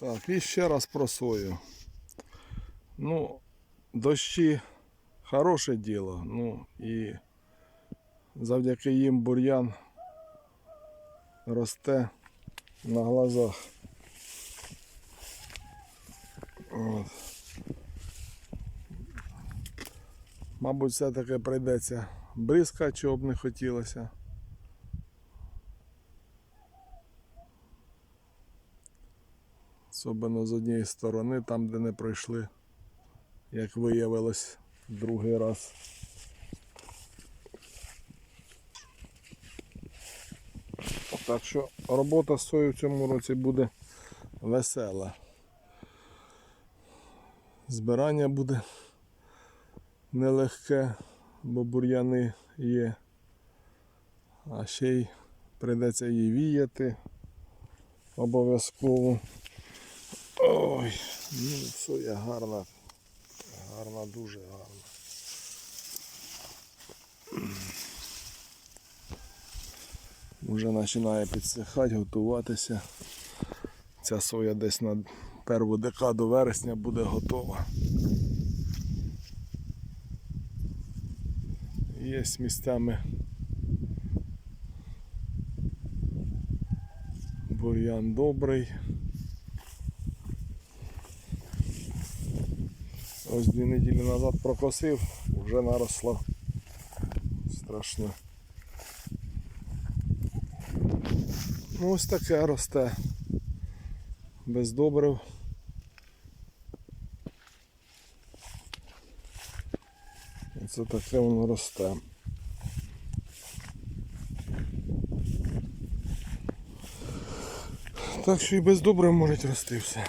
Так, і ще раз про сою. Ну, дощі хороше діло. Ну і завдяки їм бур'ян росте на глазах. От. Мабуть, все-таки прийдеться бризка, чого б не хотілося. Особливо з однієї сторони, там, де не пройшли, як виявилось другий раз. Так що робота з сою в цьому році буде весела. Збирання буде нелегке, бо бур'яни є. А ще й прийдеться її віяти обов'язково. Ой, ну соя гарна. Гарна, дуже гарна. Уже починає підсихати, готуватися. Ця соя десь на перву декаду вересня буде готова. Є місцями бур'ян добрий. Ось дві неділі назад прокосив, вже наросла. Страшно. Ну ось таке росте. Без добрив. Це таке воно росте. Так що і без добрив можуть рости все.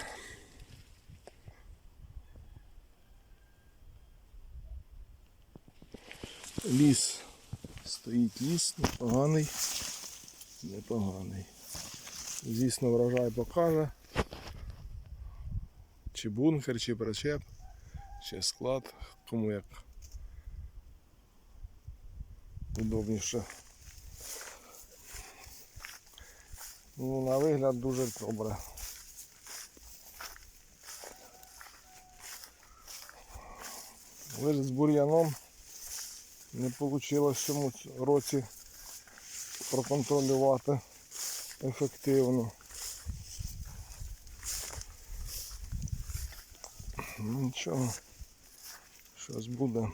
Ліс. Стоїть ліс, непоганий. Непоганий. Звісно, врожай покаже. Чи бункер, чи причеп, чи склад, кому як удобніше. Ну, на вигляд дуже добре. Лише з бур'яном не вийшло в цьому році проконтролювати ефективно. Ну, Нічого, щось буде.